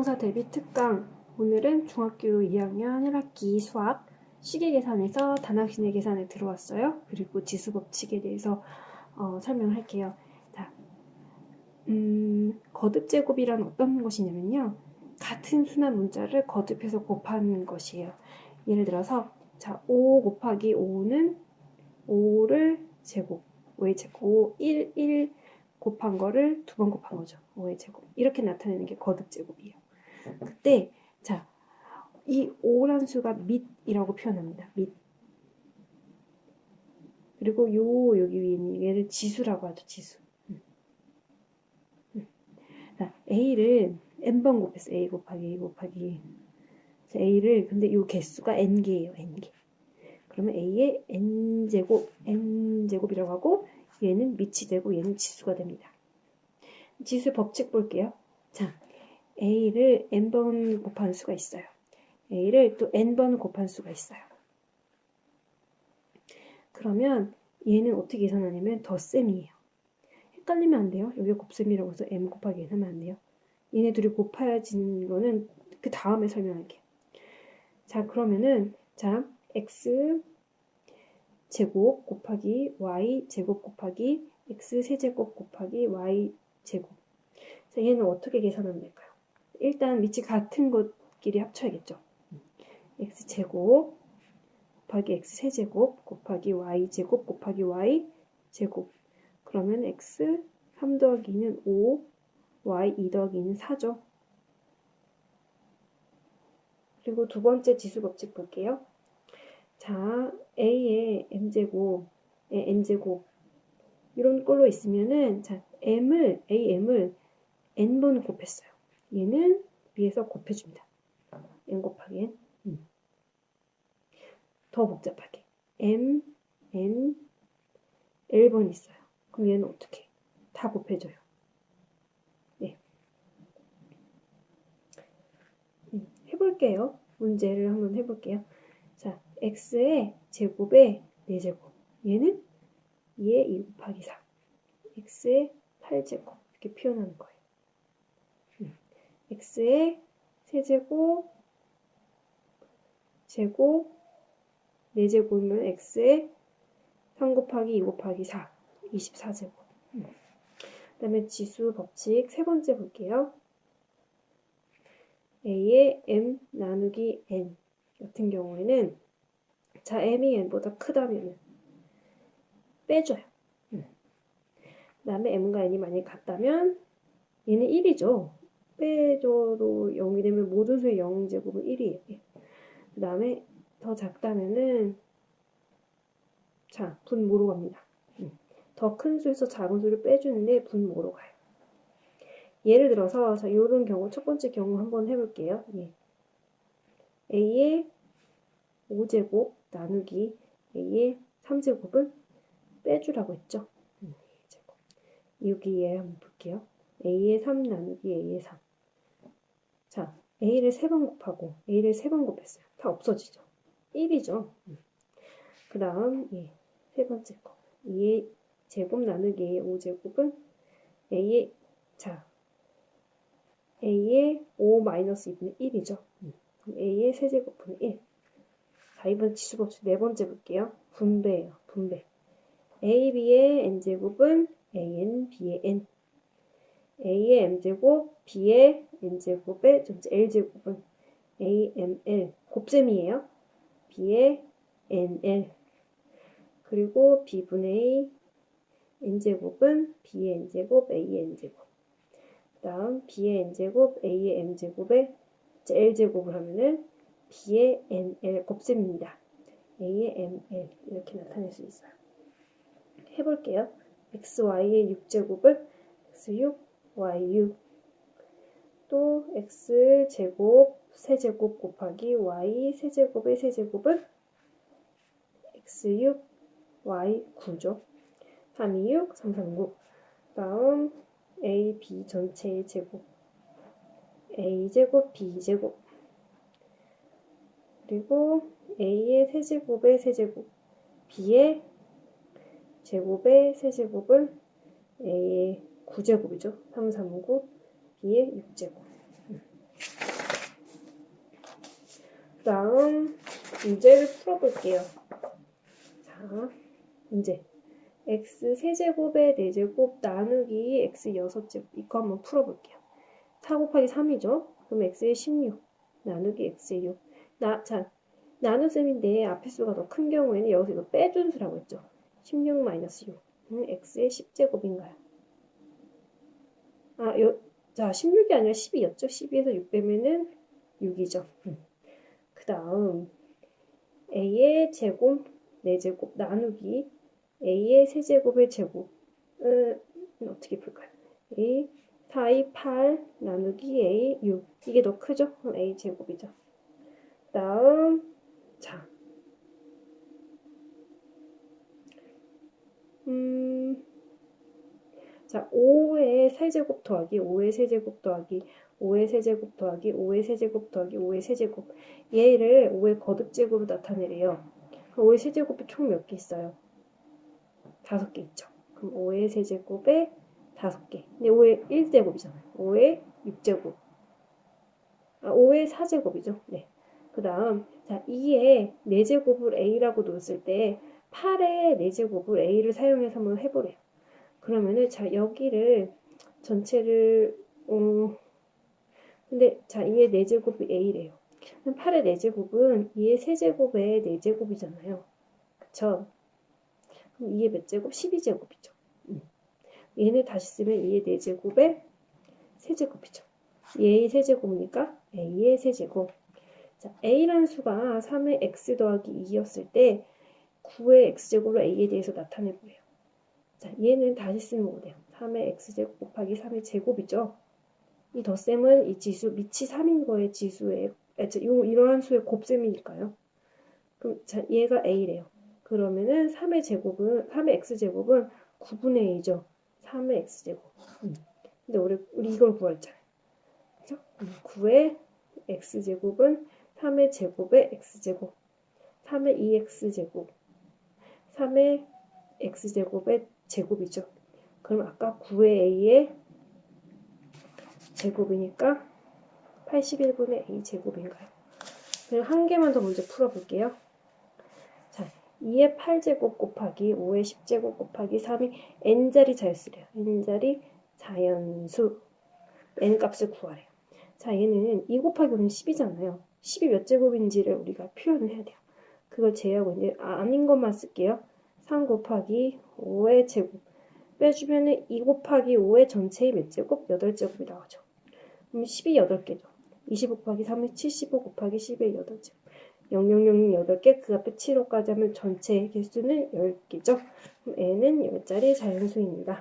동사 대비 특강 오늘은 중학교 2학년 1학기 수학 시계 계산에서 단학신의 계산에 들어왔어요. 그리고 지수 법칙에 대해서 어, 설명할게요. 자, 음, 거듭 제곱이란 어떤 것이냐면요. 같은 순환 문자를 거듭해서 곱하는 것이에요. 예를 들어서 자, 5 곱하기 5는 5를 제곱, 5의 제곱, 5, 1, 1 곱한 거를 두 번 곱한 거죠. 5의 제곱. 이렇게 나타내는 게 거듭 제곱이에요. 그때 자, 이 5란 수가 밑이라고 표현합니다. 밑. 그리고 요 여기 위에 있는 얘를 지수라고 하죠. 지수. 음. 음. 자, a를 n번 곱했어. a 곱하기 a 곱하기 자, a를 근데 요 개수가 n개예요. n개. 그러면 a의 n제곱 n제곱이라고 하고 얘는 밑이 되고 얘는 지수가 됩니다. 지수 법칙 볼게요. 자, a를 n번 곱한 수가 있어요. a를 또 n번 곱한 수가 있어요. 그러면 얘는 어떻게 계산하냐면 덧셈이에요. 헷갈리면 안 돼요. 여기 곱셈이라고 해서 m 곱하기 n 하면 안 돼요. 얘네 둘이 곱해진 거는 그 다음에 설명할게요. 자, 그러면은 자, x 제곱 곱하기 y 제곱 곱하기 x 세제곱 곱하기 y 제곱. 자, 얘는 어떻게 계산하면 될까요? 일단 밑이 같은 것끼리 합쳐야겠죠. x 제곱 곱하기 x 세제곱 곱하기 y 제곱 곱하기 y 제곱. 그러면 x 3 더하기는 5, y 2 더하기는 4죠. 그리고 두 번째 지수 법칙 볼게요. 자, a의 m제곱, n제곱 이런 꼴로 있으면은 자, m을 am을 n번 곱했어요. 얘는 위에서 곱해줍니다. n 곱하기 n. 음. 더 복잡하게 m, n, l번 있어요. 그럼 얘는 어떻게? 다 곱해줘요. 네. 음, 해볼게요. 문제를 한번 해볼게요. 자, x의 제곱에 4제곱. 얘는 2의 2 곱하기 4. x의 8제곱. 이렇게 표현하는 거예요. 음. x의 세제곱, 제곱, 4제곱이면 x의 3 곱하기 2 곱하기 4. 24제곱. 음. 그 다음에 지수 법칙 세 번째 볼게요. a의 m 나누기 n 같은 경우에는 자 m이 n보다 크다면 빼줘요. 음. 그 다음에 m과 n이 만약에 같다면 얘는 1이죠. 빼줘도 0이 되면 모든 수의 0제곱은 1이에요. 그 다음에 더 작다면은 자 분모로 갑니다. 음. 더큰 수에서 작은 수를 빼주는데 분모로 가요. 예를 들어서 자 이런 경우 첫 번째 경우 한번 해볼게요. 예. a의 5제곱 나누기 a의 3제곱은 빼주라고 했죠. 음, 여기에 한번 볼게요. a의 3 나누기 a의 3. 자, a를 3번 곱하고 a를 3번 곱했어요. 다 없어지죠. 1이죠. 음. 그 다음 예, 세 번째 거. 2의 제곱 나누기 a의 5제곱은 a의 자 a의 5 마이너스 2분의 1이죠. 음. a의 세제곱분의 1. 자, 이번 지수법칙 네 번째 볼게요. 분배예요. 분배. a, b의 n제곱은 an, b의 n. a의 m제곱, b의 n제곱의 l제곱은 a, m, l. 곱셈이에요. b의 nl. 그리고 b분의 n제곱은 b의 n제곱, a의 n제곱. 그 다음 b의 n제곱, a의 m제곱의 l제곱을 하면은 b의 nl 곱셈입니다. a의 ml 이렇게 나타낼 수 있어요. 해볼게요. xy의 6제곱을 x6, y6 또 x제곱 세제곱 곱하기 y 세제곱의 세제곱은 x6, y9죠. 3, 2, 6, 3, 3, 9 다음 a, b 전체의 제곱. A제곱, b제곱. 그리고 a의 세제곱의 세제곱. B의 제곱의 세제곱은 a의 9제곱이죠. 3, 3, 9 b의 6제곱 그 다음 문제를 풀어볼게요. 자, 문제. x 세제곱에 4제곱 나누기 x 6제곱 이거 한번 풀어볼게요. 4 곱하기 3이죠. 그럼 x에 16 나누기 x에 6. 나, 자, 나눗셈인데 앞에 수가 더 큰 경우에는 여기서 이거 빼준 수라고 했죠. 16 마이너스 6. 음, x의 10제곱인가요? 아, 요, 자, 16이 아니라 12였죠. 12에서 6 빼면은 6이죠. 그 다음, a의 제곱, 4제곱 나누기 a의 세제곱의 제곱은 어떻게 풀까요? a 4이 8 나누기 a 6 이게 더 크죠? 그럼 a 제곱이죠. 그 다음 자 자 5의 세제곱 더하기 5의 세제곱 더하기 5의 세제곱 더하기 5의 세제곱 더하기 5의 세제곱 얘를 5의 거듭제곱으로 나타내래요. 그럼 5의 세제곱이 총 몇 개 있어요? 다섯 개 있죠. 그럼 5의 세제곱에 다섯 개. 근데 5의 1제곱이잖아요. 5의 6제곱. 아, 5의 4제곱이죠. 네. 그 다음, 자, 2의 4제곱을 A라고 놓았을 때 8의 4제곱을 A를 사용해서 한번 해보래요. 그러면은, 자, 여기를 전체를, 음, 근데, 자, 2의 4제곱이 A래요. 그럼 8의 4제곱은 2의 세제곱의 4제곱이잖아요. 그쵸? 그럼 2의 몇 제곱? 12제곱이죠. 음. 얘는 다시 쓰면 2의 4제곱의 세제곱이죠. 얘의 세제곱이니까 a의 세제곱. 자, a라는 수가 3의 x 더하기 2였을 때 9의 x제곱을 a에 대해서 나타내보래요. 자, 얘는 다시 쓰면 뭐돼요? 3의 x제곱 곱하기 3의 제곱이죠. 이 덧셈은 이 지수 밑이 3인 거의 지수의 아, 이러한 수의 곱셈이니까요. 그럼 자, 얘가 a래요. 그러면은 3의 제곱은 3의 x제곱은 9분의 2죠. 3의 x제곱. 음. 근데 우리 우리 이걸 구했잖아요. 그죠? 음, 9의 x제곱은 3의 제곱의 x제곱. 3의 2x제곱. 3의 x제곱의 제곱이죠. 그럼 아까 9의 a의 제곱이니까 81분의 a 제곱인가요? 그럼 한 개만 더 문제 풀어볼게요. 자, 2의 8제곱 곱하기 5의 10제곱 곱하기 3이 n자리 자연수래요. n자리 자연수. n 값을 구하래요. 자, 얘는 2 곱하기 5는 10이잖아요. 10이 몇 제곱인지를 우리가 표현을 해야 돼요. 그걸 제외하고 이제 아, 아닌 것만 쓸게요. 3 곱하기 5의 제곱. 빼주면은 2 곱하기 5의 전체의 몇 제곱? 8제곱이 나오죠. 그럼 10이 8개죠. 25 곱하기 3은 75 곱하기 10의 8제곱. 0000 8개, 그 앞에 7호까지 하면 전체 개수는 10개죠. 그럼 n은 10자리 자연수입니다.